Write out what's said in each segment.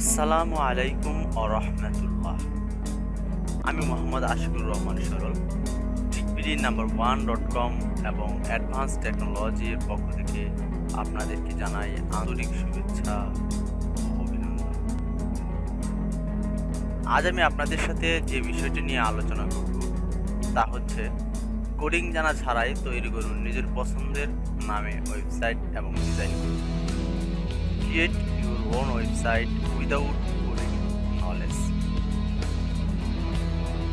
আসসালামু আলাইকুম ও রহমতুল্লাহ। আমি মোহাম্মদ আশিকুর রহমান সরল টিকবিডি নাম্বার ওয়ান ডট কম এবং অ্যাডভান্স টেকনোলজির পক্ষ থেকে আপনাদেরকে জানাই আন্তরিক শুভেচ্ছা অভিনন্দন। আজ আমি আপনাদের সাথে যে বিষয়টি নিয়ে আলোচনা করব, তা হচ্ছে কোডিং জানা ছাড়াই তৈরি করুন নিজের পছন্দের নামে ওয়েবসাইট এবং ডিজাইন করুন। Create your own website coding knowledge.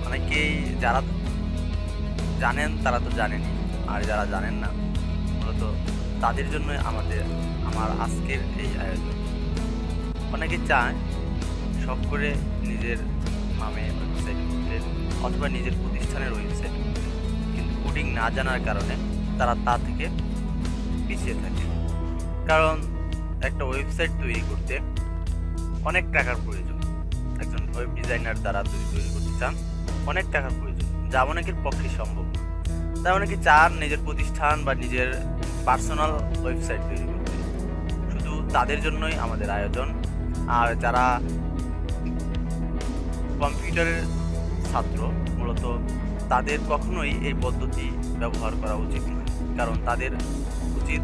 অনেকেই যারা জানেন, তারা তো জানেনই আর যারা জানেন না, মূলত তাদের জন্যই আমাদের, আমার আজকের এই আয়োজন। অনেকে চায় সব করে নিজের নামে ওয়েবসাইট অথবা নিজের প্রতিষ্ঠানের ওয়েবসাইট কিন্তু কোডিং না জানার কারণে তারা তা থেকে পিছিয়ে থাকে। কারণ একটা ওয়েবসাইট তৈরি করতে অনেক টাকার প্রয়োজন। একজন ওয়েব ডিজাইনার দ্বারা যদি তৈরি করতে চান, অনেক টাকার প্রয়োজন। যা অনেকের পক্ষে সম্ভব। তাই অনেকে চান নিজের প্রতিষ্ঠান বা নিজের পার্সোনাল ওয়েবসাইট তৈরি করতে। শুধু তাদের জন্যই আমাদের আয়োজন। আর যারা কম্পিউটারের ছাত্র, মূলত তাদের কখনোই এই পদ্ধতি ব্যবহার করা উচিত নয়। কারণ তাদের উচিত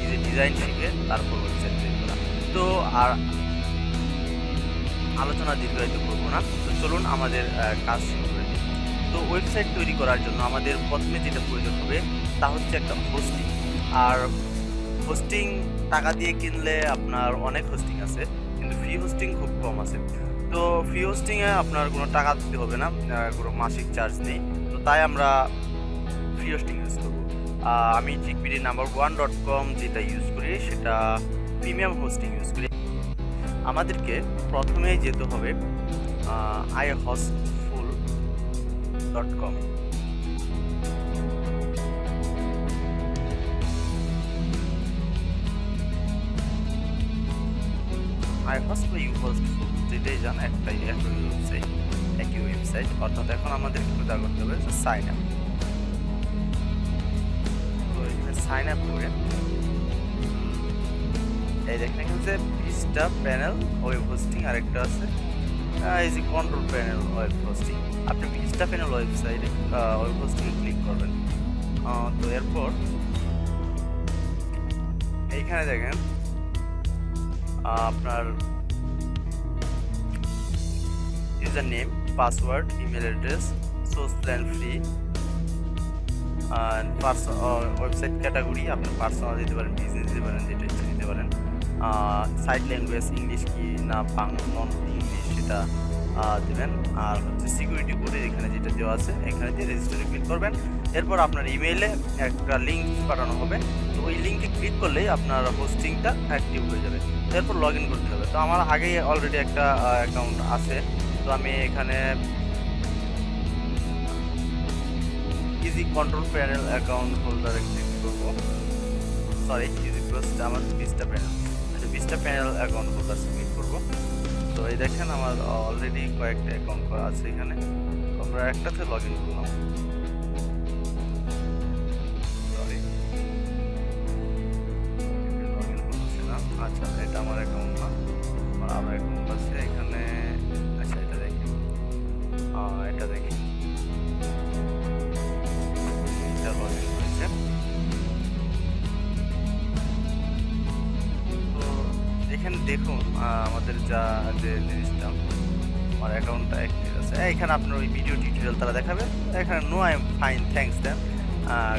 নিজের ডিজাইন শিখে তারপর ওয়েবসাইট তৈরি করা। তো আর আলোচনা দীর্ঘায়িত করব না। তো চলুন আমাদের কাজ শুরু করে দিই। তো ওয়েবসাইট তৈরি করার জন্য আমাদের প্রথমে যেটা প্রয়োজন হবে, তা হচ্ছে একটা হোস্টিং আর হোস্টিং টাকা দিয়ে কিনলে আপনার অনেক হোস্টিং আছে, কিন্তু ফ্রি হোস্টিং খুব কম আছে। তো ফ্রি হোস্টিংয়ে আপনার কোনো টাকা দিতে হবে না কোনো মাসিক চার্জ নেই। তো তাই আমরা ফ্রি হোস্টিং ইউজ করব। আমি জিকবিডি নাম্বার ওয়ান ডট কম যেটা ইউজ করি, সেটা প্রিমিয়াম হোস্টিং ইউজ করি। আমাদেরকে প্রথমেই যেতে হবে I hostful dot com I host বা ইউ হস্টফুল যেটাই জান, একটাই, একই ওয়েবসাইট একই ওয়েবসাইট অর্থাৎ এখন আমাদের একটু যা করতে হবে? সাইন আপ সাইন আপ করে এই দেখেন এখানে যে ভিস্টা প্যানেল ওয়েব হোস্টিং আরেকটা আছে। এই যে কন্ট্রোল প্যানেল ওয়েব হোস্টিং আপনি ভিস্টা প্যানেল ওয়েবসাইটে ওয়েব হোস্টিং ক্লিক করবেন। তো এরপর, এইখানে দেখেন আপনার user name password email address source plan free website category আপনি পার্সোনাল দিতে পারেন বিজনেস দিতে পারেন, যেটা ইচ্ছে দিতে পারেন। সাইড ল্যাঙ্গুয়েজ ইংলিশ কি না বাং, নন ইংলিশ সেটা দেবেন। আর হচ্ছে সিকিউরিটি কোডে এখানে যেটা দেওয়া আছে, এখানে দিয়ে রেজিস্টারে ক্লিক করবেন। এরপর আপনার ইমেইলে একটা লিঙ্ক পাঠানো হবে। তো ওই লিঙ্কে ক্লিক করলেই আপনার হোস্টিংটা অ্যাক্টিভ হয়ে যাবে। এরপর লগ ইন করতে হবে। তো আমার আগেই অলরেডি একটা অ্যাকাউন্ট আছে। তো আমি এখানে ইজি কন্ট্রোল প্যানেল অ্যাকাউন্ট হোল্ডারে ক্লিক করব। সরি ইজি প্লাস আমার বিশটা প্যানেল বিশটা প্যানেল অ্যাকাউন্ট হোল্ডার সাবমিট করব। তো এই দেখেন আমার অলরেডি কয়েকটা অ্যাকাউন্ট করা আছে এখানে। আমরা একটাতে লগ ইন করলাম লগ ইন আচ্ছা এটা আমার অ্যাকাউন্ট দেখুন আমাদের যা যে জিনিসটা, আমার অ্যাকাউন্টটা অ্যাক্টিভ আছে। এখানে আপনার ওই ভিডিও টিউটোরিয়াল তারা দেখাবে। এখানে no I am fine thanks then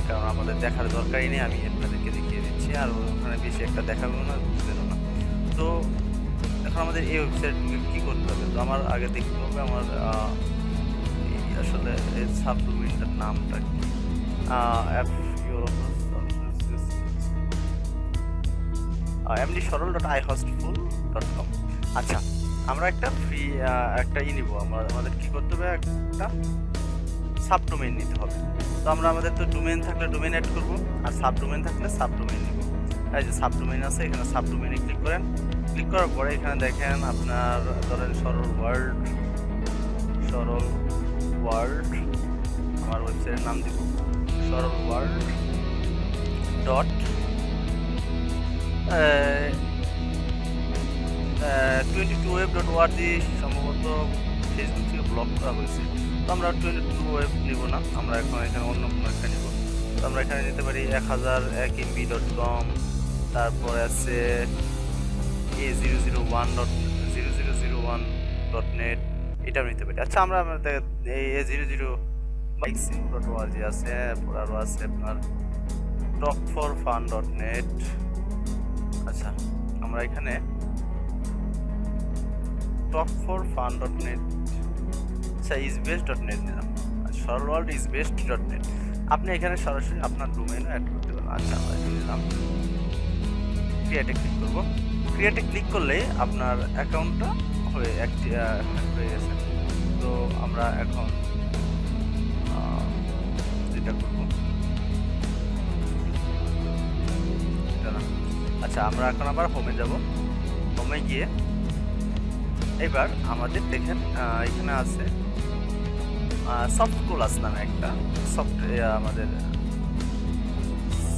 কারণ আমাদের দেখার দরকারই নেই, আমি আপনাদেরকে দেখিয়ে দিচ্ছি, আর ওখানে বেশি একটা দেখাবো না বুঝবেনও না। তো, এখন আমাদের এই ওয়েবসাইট কী করতে হবে? তো আমার আগে দেখতে হবে আমার আসলে এই সাবডোমেইনটার নামটা কি? অ্যাপ ইউরোপ এমনি Saral dot I hostful dot com আচ্ছা আমরা একটা ফ্রি একটা ই নিব। আমরা, আমাদের কী করতে হবে? একটা সাবডোমেইন নিতে হবে। তো আমরা আমাদের তো ডোমেইন থাকলে ডোমেইন অ্যাড করব, আর সাবডোমেইন থাকলে সাবডোমেইন নিব। এই যে সাবডোমেইন আছে, এখানে সাবডোমেইনে ক্লিক করেন। ক্লিক করার পরে এখানে দেখেন আপনার, ধরেন সরল ওয়ার্ল্ড সরল ওয়ার্ল্ড আমার ওয়েবসাইটের নাম দিব। Saral world dot twenty two web dot ওয়ার্জি সম্ভবত ফেসবুক থেকে ব্লক করা হয়েছে। তো আমরা টোয়েন্টি টু ওয়েব নিব না, আমরা এখন এখানে অন্য কোনো একটা নিব। তো আমরা এখানে নিতে পারি এক হাজার এক এমবি ডট কম তারপরে আছে A zero zero one dot zero zero zero one dot net এটাও নিতে পারি। আচ্ছা আমরা আমাদের এই এ জিরো জিরো ডট ওয়ার্জি আছে আরও আছে আপনার talk for fun dot net আচ্ছা আমরা এখানে talk for fun dot net আচ্ছা ইজ বেস্ট ডট নেট নিলাম। Saral world is best dot net আপনি এখানে সরাসরি আপনার ডোমেনও অ্যাড করতে পারেন। আচ্ছা আমরা এটা দিলাম ক্রিয়েটে ক্লিক করব। ক্রিয়েটে ক্লিক করলে আপনার অ্যাকাউন্টটা হয়ে অ্যাক্টি হয়ে গেছে। তো আমরা এখন আচ্ছা আমরা এখন আবার হোমে যাব। হোমে গিয়ে এবার আমাদের দেখেন এখানে আছে সফট কোলাস নামে একটা সফটওয়্যার আমাদের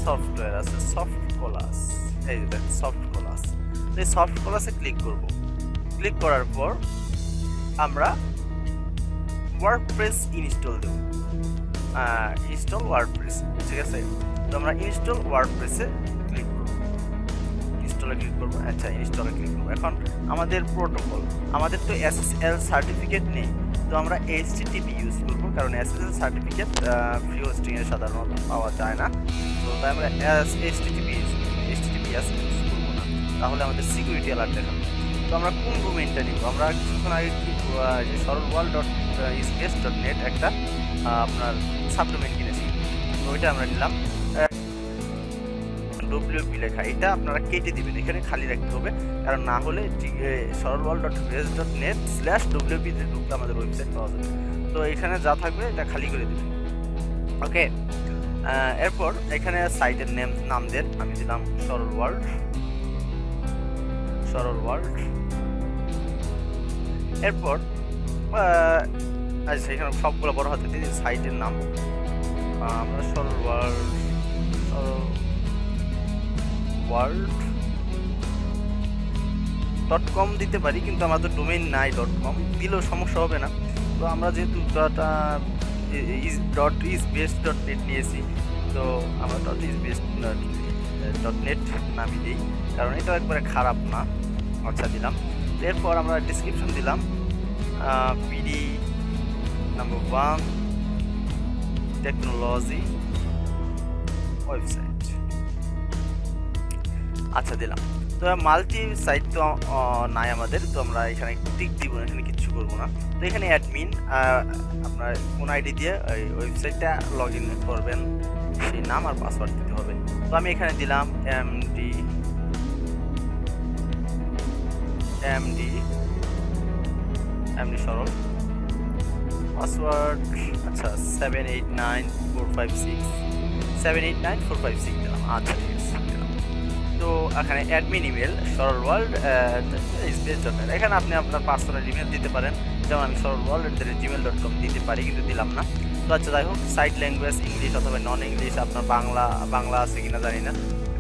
সফটওয়্যার আছে সফট কোলাস এই যে দেখেন সফট কোলাস এই সফট কোলাসে ক্লিক করব। ক্লিক করার পর আমরা ওয়ার্ডপ্রেস ইনস্টল দেব। ইনস্টল ওয়ার্ডপ্রেস ঠিক আছে? তো আমরা ইনস্টল ওয়ার্ডপ্রেসে ইনস্টলে ক্লিক করব আচ্ছা ইনস্টলে ক্লিক করব। এখন আমাদের প্রোটোকল আমাদের তো এসএসএল সার্টিফিকেট নেই, তো আমরা এইচটিটিপি ইউজ করব, কারণ S S SSL certificate free hosting এ সাধারণত পাওয়া যায় না। তো তাই আমরা এস এইচটিটিপি ইউজ করব এইচটিটিপিএস ইউজ করব না। তাহলে আমাদের সিকিউরিটি অ্যালার্ট দেখাবে। তো আমরা কোন ডোমেইনটা নিব? আমরা কিছুক্ষণ আগে যে Saral world dot space dot net একটা আপনার সাবডোমেইন কিনেছি। তো ওইটা আমরা নিলাম। ডব্লিউপি লেখা। এটা আপনারা কেটে দিবেন, এখানে খালি রাখতে হবে। কারণ না হলে Saral world dot base dot net slash ডব্লিউপিতে ঢুকলে আমাদের ওয়েবসাইট পাওয়া যাবে। তো এখানে যা থাকবে, এটা খালি করে দিবেন। ওকে এরপর এখানে সাইটের নেম নাম দেন। আমি দিলাম সরল ওয়ার্ল্ড সরল ওয়ার্ল্ড এরপর আচ্ছা এখানে সবগুলো বড় হাতে দিয়ে সাইটের নাম। আমরা সরল ওয়ার্ল্ড সরল ওয়ার্ল্ড। ডট কম দিতে পারি, কিন্তু আমাদের ডোমেইন নাই ডট কম দিলেও সমস্যা হবে না। তো আমরা যেহেতু ডটা is dot is best dot net নিয়েছি, তো আমরা dot is best dot net নামই দিই। কারণ এটা একবারে খারাপ না। আচ্ছা দিলাম। এরপর আমরা ডিসক্রিপশন দিলাম। PD number one technology website আচ্ছা দিলাম। তো মাল্টি সাইট তো নাই আমাদের। তো আমরা এখানে টিক দিব না এখানে কিচ্ছু করব না। তো এখানে অ্যাডমিন আপনার কোন আইডি দিয়ে ওই ওয়েবসাইটটা লগ ইন করবেন। সেই নাম আর পাসওয়ার্ড দিতে হবে। তো আমি এখানে দিলাম MD MD MD Saral. Password আচ্ছা seven eight nine four five six seven eight nine four five six দিলাম। আচ্ছা তো এখানে admin email Saral world space dot এখানে আপনি আপনার পার্সোনাল ইমেল দিতে পারেন। যেমন আমি Saral world at Gmail dot com দিতে পারি, কিন্তু দিলাম না। তো আচ্ছা যাই হোক সাইড ল্যাঙ্গুয়েজ ইংলিশ অথবা নন ইংলিশ আপনার বাংলা বাংলা আছে কিনা জানি না।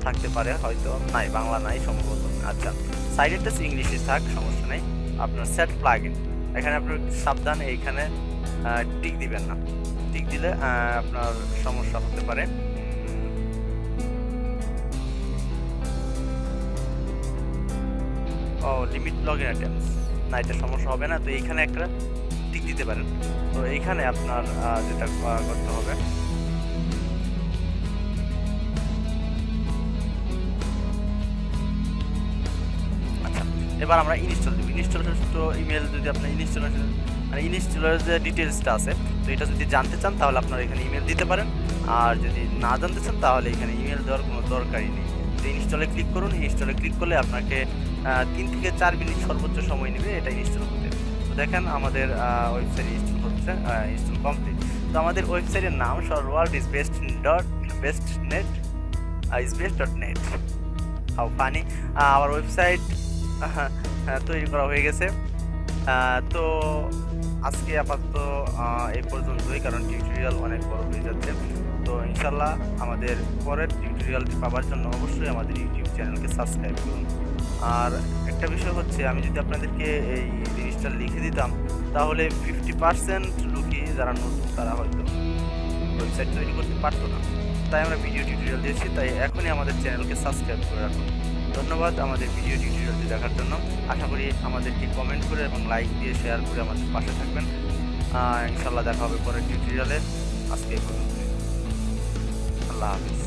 থাকতে পারে, হয়তো নাই, বাংলা নাই সম্ভবত। আচ্ছা সাইডের টেস্ট ইংলিশে থাক, সমস্যা নেই। আপনার সেট প্লাগ ইন এখানে আপনার সাবধান এইখানে টিক দিবেন না। টিক দিলে আপনার সমস্যা হতে পারে। ও লিমিট লগ ইন অ্যাটেম্পস না, এটা সমস্যা হবে না। তো এইখানে একটা টিক দিতে পারেন। তো এইখানে আপনার যেটা করতে হবে। আচ্ছা এবার আমরা ইনস্টল দেবো। ইনস্টল তো ইমেল যদি আপনার ইনস্টলেশন মানে ইনস্টলের যে ডিটেলসটা আছে, তো এটা যদি জানতে চান, তাহলে আপনারা এখানে ইমেল দিতে পারেন। আর যদি না জানতে চান, তাহলে এখানে ইমেল দেওয়ার কোনো দরকারই নেই। তো ইনস্টলে ক্লিক করুন ইনস্টলে ক্লিক করলে আপনাকে তিন থেকে চার মিনিট সর্বোচ্চ সময় নেবে এটা ইনস্টল করতে। তো দেখেন আমাদের ওয়েবসাইট ইনস্টল হচ্ছে ইনস্টল কমপ্লিট তো আমাদের ওয়েবসাইটের নাম world is best dot, best net is best dot net how funny. আমার ওয়েবসাইট তৈরি করা হয়ে গেছে। তো আজকে আপাতত এই পর্যন্তই, কারণ টিউটোরিয়াল অনেক বড় হয়ে যাচ্ছে। তো ইনশাল্লাহ আমাদের পরের টিউটোরিয়ালটি পাওয়ার জন্য অবশ্যই আমাদের ইউটিউব চ্যানেলকে সাবস্ক্রাইব করুন। আর একটা বিষয় হচ্ছে, আমি যদি আপনাদেরকে এই জিনিসটা লিখে দিতাম, তাহলে ফিফটি পার্সেন্ট লোকই যারা নতুন, তারা হয়তো ওয়েবসাইট তৈরি করতে পারতো না। তাই আমরা ভিডিও টিউটোরিয়াল দিয়েছি, তাই এখনই আমাদের চ্যানেলকে সাবস্ক্রাইব করে রাখুন। ধন্যবাদ আমাদের ভিডিও টিউটোরিয়ালটি দেখার জন্য। আশা করি আমাদেরকে কমেন্ট করে এবং লাইক দিয়ে শেয়ার করে আমাদের পাশে থাকবেন। ইনশাল্লাহ দেখা হবে পরের টিউটোরিয়ালে আজকে এই পর্যন্তই আল্লাহ হাফিজ